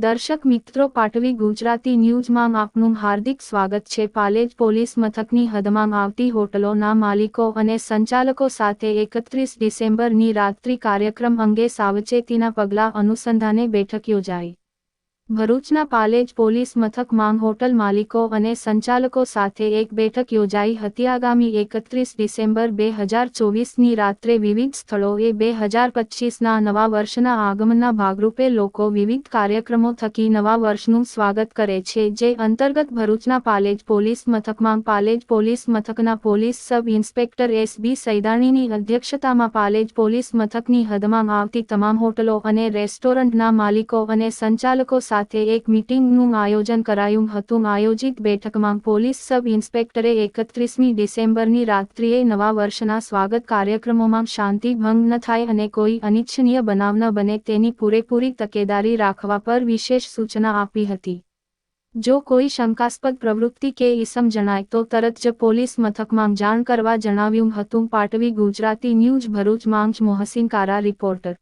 દર્શક મિત્રો પાટવી ગુજરાતી ન્યૂઝમાં આપનું હાર્દિક સ્વાગત છે. પાલેજ પોલીસ મથકની હદમાં આવતી હોટલોના માલિકો અને સંચાલકો સાથે એકત્રીસ ડિસેમ્બરની રાત્રિ કાર્યક્રમ અંગે સાવચેતીના પગલાં અનુસંધાને બેઠક યોજાઈ. ભરૂચના પાલેજ પોલીસ મથકમાં હોટલ માલિકો અને સંચાલકો સાથે એક બેઠક યોજાઈ હતી. આગામી એકત્રીસ ડિસેમ્બર બે હજાર ચોવીસની રાત્રે વિવિધ સ્થળોએ બે હજાર પચીસના નવા વર્ષના આગમનના ભાગરૂપે લોકો વિવિધ કાર્યક્રમો થકી નવા વર્ષનું સ્વાગત કરે છે. જે અંતર્ગત ભરૂચના પાલેજ પોલીસ મથકમાં પાલેજ પોલીસ મથકના police sub inspector S B સૈદાણીની અધ્યક્ષતામાં પાલેજ પોલીસ મથકની હદમાં આવતી તમામ હોટલો અને રેસ્ટોરન્ટના માલિકો અને સંચાલકો સાથે એક મીટિંગનું આયોજન કરાયું હતું. આયોજિત બેઠકમાં પોલીસ સબ ઇન્સ્પેક્ટરે એકત્રીસમી ડિસેમ્બરની રાત્રિએ નવા વર્ષના સ્વાગત કાર્યક્રમોમાં શાંતિ ભંગ ન થાય અને કોઈ અનિચ્છનીય બનાવ ન બને તેની પૂરેપૂરી તકેદારી રાખવા પર વિશેષ સૂચના આપી હતી. જો કોઈ શંકાસ્પદ પ્રવૃત્તિ કે ઇસમ જણાય તો તરત જ પોલીસ મથકમાં જાણ કરવા જણાવ્યું હતું. પાટવી ગુજરાતી ન્યૂઝ ભરૂચ, માંગ મોહસિન કારા, રિપોર્ટર.